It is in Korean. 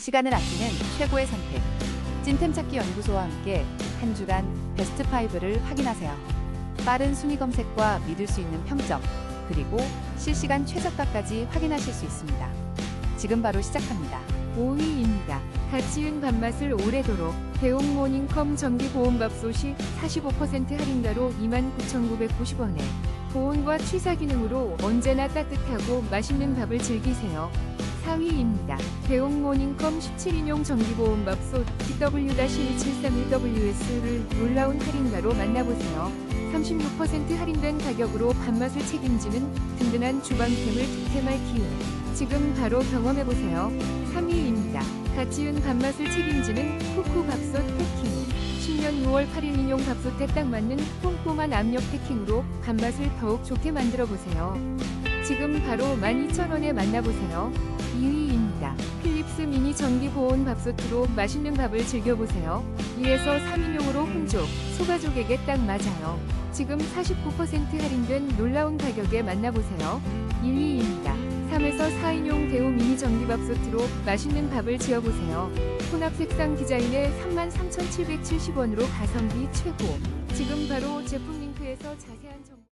시간을 아끼는 최고의 선택. 찐템 찾기 연구소와 함께 한 주간 베스트 5를 확인하세요. 빠른 순위 검색과 믿을 수 있는 평점, 그리고 실시간 최저가까지 확인하실 수 있습니다. 지금 바로 시작합니다. 5위입니다. 가치은 밥맛을 오래도록 대웅 모닝컴 전기보온밥솥이 45% 할인가로 29,990원에 보온과 취사 기능으로 언제나 따뜻하고 맛있는 밥을 즐기세요. 4위입니다. 대웅 모닝컴 17인용 전기보온밥솥 TW-1731WS를 놀라운 할인가로 만나보세요. 36% 할인된 가격으로 밥맛을 책임지는 든든한 주방템을 득템할 기회. 지금 바로 경험해보세요. 3위입니다. 가치은 밥맛을 책임지는 쿠쿠 밥솥 패킹. 10년 6월 8일 인용 밥솥에 딱 맞는 꼼꼼한 압력 패킹으로 밥맛을 더욱 좋게 만들어 보세요. 지금 바로 12,000원에 만나보세요. 2위입니다. 필립스 미니 전기 보온 밥솥으로 맛있는 밥을 즐겨보세요. 2에서 3인용으로 혼족, 소가족에게 딱 맞아요. 지금 49% 할인된 놀라운 가격에 만나보세요. 1위입니다. 3에서 4인용 대우 미니 전기밥솥으로 맛있는 밥을 지어보세요. 혼합 색상 디자인에 33,770원으로 가성비 최고. 지금 바로 제품 링크에서 자세한 정보